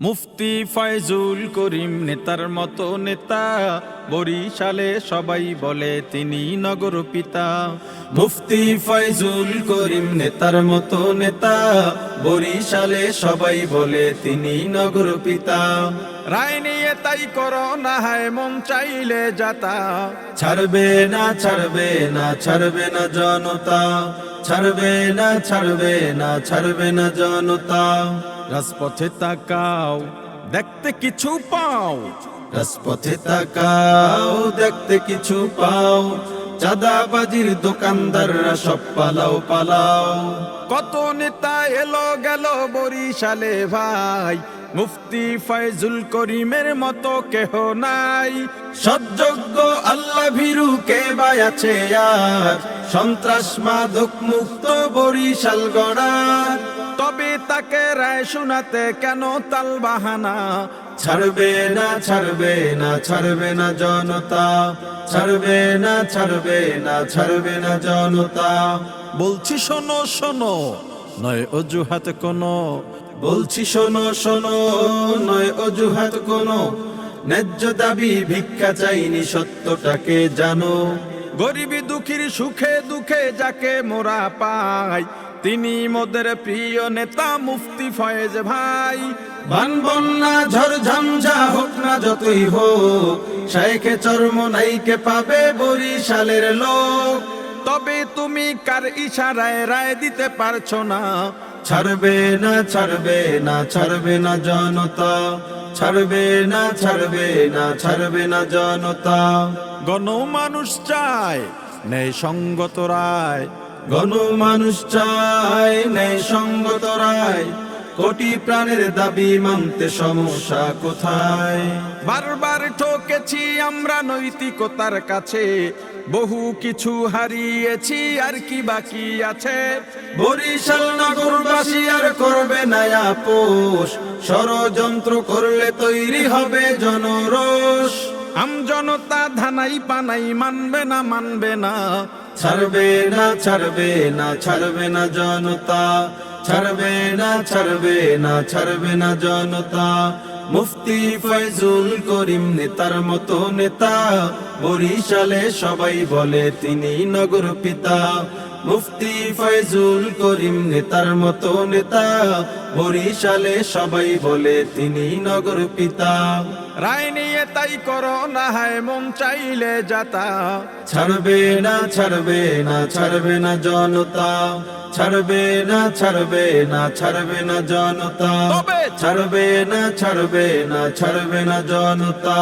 মুফতি ফয়জুল করিম নেতার মতো নেতা, বরিশালে সবাই বলে তিনি নগর পিতা। মুফতি ফয়জুল করিম নেতার মতো নেতা, বরিশালে সবাই বলে তিনি নগর পিতা। রায় নিয়ে তাই করো না হায়, মন চাইলে যাতা। ছাড়বে না ছাড়বে না ছাড়বে না জনতা। ছাড়বে না ছাড়বে না ছাড়বে না জনতা। রাজপথে তাকাও দেখতে কিছু পাও। রাজপথে তাকাও দেখতে কিছু পাও। চাঁদাবাজির দোকানদাররা সব পালাও পালাও। কত নেতা এলো গেল বরিশালে ভাই। মুফতি ফয়জুল করিমের মতো কেহ নাই। সৎযোগ্য আল্লাহ ভীরু কে বাই আছে আর? সন্ত্রাস মাদক মুক্ত বরিশাল গড়ার। তাকে রায় শোনাতে কেন তাল বাহানা? ছাড়বে না ছাড়বে না ছাড়বে না জনতা। ছাড়বে না ছাড়বে না ছাড়বে না জনতা। বলছি শোনো শোনো, নয় অজুহাত কোনো। বলছি শোনো শোনো, নয় অজুহাত কোনো। ন্যায্য দাবি ভিক্ষা চাইনি সত্যটাকে জানো। গরিবী দুঃখীর সুখে দুঃখে যাকে মোরা পাই তিনি মোদের প্রিয় নেতা মুফতি ফয়েজ ভাই। বান বন্যা ঝড় ঝঞ্ঝা হোক না যতই হোক, শাইখে চর্ম নাইকে পাবে বরিশালের লোক। তবে তুমি কার ইশারায় রায় দিতে পারছ না? ছাড়বে না ছাড়বে না ছাড়বে না জনতা। ছাড়বে না ছাড়বে না ছাড়বে না জনতা। গণ মানুষ চায় নেই সঙ্গত রায়। গণ মানুষ চায় নেই সঙ্গত রায়। কোটি প্রাণের দাবি মানতে সমস্যা কোথায়? বারবার ঠকেছি আমরা নৈতিকতার কাছে। বহু কিছু হারিয়েছি আর কি বাকি আছে? বরিশাল নগরবাসী আর করবে না পোষ ষড়যন্ত্র করলে তৈরি হবে জনরোষ। আম ধানাই পানাই মানবে না মানবে না। ছাড়বে না ছাড়বে না ছাড়বে না জনতা। ছাড়বে না ছাড়বে না ছাড়বে না জনতা। মুফতি ফয়জুল করিম নেতার মতো নেতা। বরিশালে সবাই বলে তিনি নগর পিতা। মুফতি ফয়জুল করিম নেতার মতো নেতা। বরিশালে সবাই বলে তিনি নগর পিতা। রায় নিয়ে তাই করো না হায় মন চাইলে যাতা। ছাড়বে না ছাড়বে না ছাড়বে না জনতা। ছাড়বে না ছাড়বে না ছাড়বে না জনতা। ছাড়বে না ছাড়বে না ছাড়বে না জনতা।